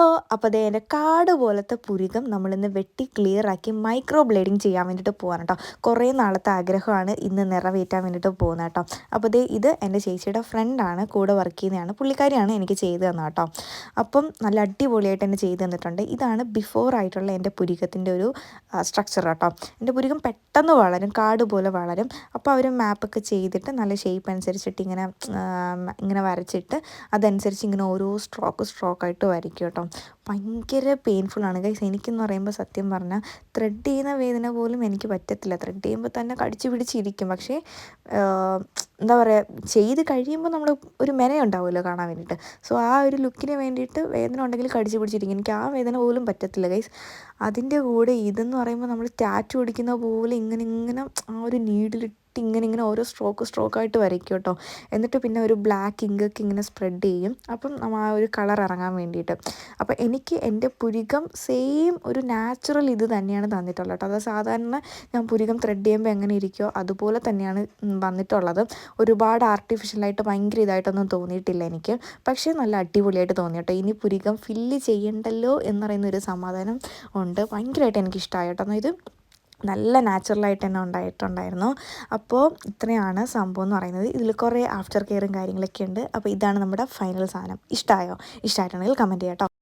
അപ്പോൾ അതേ എന്റെ കാട് പോലത്തെ പുരികം നമ്മളിന്ന് വെട്ടി ക്ലിയറാക്കി മൈക്രോ ബ്ലേഡിങ് ചെയ്യാൻ വേണ്ടിയിട്ട് പോകാൻ കേട്ടോ കുറേ നാളത്തെ ആഗ്രഹമാണ് ഇന്ന് നിറവേറ്റാൻ വേണ്ടിയിട്ട് പോകുന്നത് കേട്ടോ അപ്പോൾ അതേ ഇത് എന്റെ ചേച്ചിയുടെ ഫ്രണ്ടാണ് കൂടെ വർക്ക് ചെയ്യുന്നതാണ് പുള്ളിക്കാരിയാണ് എനിക്ക് ചെയ്തു തന്നത് കേട്ടോ അപ്പം നല്ല അടിപൊളിയായിട്ട് എന്നെ ചെയ്തു തന്നിട്ടുണ്ട്. ഇതാണ് ബിഫോർ ആയിട്ടുള്ള എന്റെ പുരികത്തിന്റെ ഒരു സ്ട്രക്ചർ കേട്ടോ എന്റെ പുരികം പെട്ടെന്ന് വളരും കാട് പോലെ വളരും. അപ്പോൾ അവർ മാപ്പൊക്കെ ചെയ്തിട്ട് നല്ല ഷേപ്പ് അനുസരിച്ചിട്ട് ഇങ്ങനെ ഇങ്ങനെ വരച്ചിട്ട് അതനുസരിച്ച് ഇങ്ങനെ ഓരോ സ്ട്രോക്ക് സ്ട്രോക്കായിട്ട് വരയ്ക്കും കേട്ടോ ഭയങ്കര ആണ്. ഗൈസ് എനിക്കെന്ന് പറയുമ്പോൾ സത്യം പറഞ്ഞാൽ ത്രെഡ് ചെയ്യുന്ന വേദന പോലും എനിക്ക് പറ്റത്തില്ല. ത്രെഡ് ചെയ്യുമ്പോൾ തന്നെ കടിച്ചു പിടിച്ചിരിക്കും. പക്ഷേ എന്താ പറയുക ചെയ്ത് കഴിയുമ്പോൾ നമ്മൾ ഒരു മെനയുണ്ടാവുമല്ലോ കാണാൻ വേണ്ടിയിട്ട്. സോ ആ ഒരു ലുക്കിന് വേണ്ടിയിട്ട് വേദന ഉണ്ടെങ്കിൽ കടിച്ചു പിടിച്ചിരിക്കും. എനിക്ക് ആ വേദന പോലും പറ്റത്തില്ല ഗൈസ് അതിന്റെ കൂടെ ഇതെന്ന് പറയുമ്പോൾ നമ്മൾ ടാറ്റു പിടിക്കുന്ന പോലെ ഇങ്ങനെ ഇങ്ങനെ ആ ഒരു നീഡിലിട്ട് ഇങ്ങനെ ഇങ്ങനെ ഓരോ സ്ട്രോക്ക് സ്ട്രോക്കായിട്ട് വരയ്ക്കും കേട്ടോ. എന്നിട്ട് പിന്നെ ഒരു ബ്ലാക്ക് ഇങ്കൊക്കെ ഇങ്ങനെ സ്പ്രെഡ് ചെയ്യും. അപ്പം ആ ഒരു കളർ ഇറങ്ങാൻ വേണ്ടിയിട്ട്. അപ്പോൾ എനിക്ക് എന്റെ പുരികം സെയിം ഒരു നാച്ചുറൽ ഇത് തന്നെയാണ് തന്നിട്ടുള്ളത് കേട്ടോ. അത് സാധാരണ ഞാൻ പുരികം ത്രെഡ് ചെയ്യുമ്പോൾ എങ്ങനെ ഇരിക്കുമോ അതുപോലെ തന്നെയാണ് വന്നിട്ടുള്ളത്. ഒരുപാട് ആർട്ടിഫിഷ്യലായിട്ട് ഭയങ്കര ഇതായിട്ടൊന്നും തോന്നിയിട്ടില്ല എനിക്ക്. പക്ഷേ നല്ല അടിപൊളിയായിട്ട് തോന്നി കേട്ടോ. ഇനി പുരികം ഫില്ല് ചെയ്യണ്ടല്ലോ എന്നറിയുന്ന ഒരു സമാധാനം ഉണ്ട്. ഭയങ്കരമായിട്ട് എനിക്ക് കേട്ടോ. ഇത് നല്ല നാച്ചുറലായിട്ട് തന്നെ ഉണ്ടായിട്ടുണ്ടായിരുന്നു. അപ്പോൾ ഇത്രയാണ് സംഭവം എന്ന് പറയുന്നത്. ഇതിൽ കുറേ ആഫ്റ്റർ കെയറും കാര്യങ്ങളൊക്കെ ഉണ്ട്. അപ്പോൾ ഇതാണ് നമ്മുടെ ഫൈനൽ സാധനം. ഇഷ്ടമായോ ഇഷ്ടമായിട്ടുണ്ടെങ്കിൽ കമന്റ് ചെയ്യാം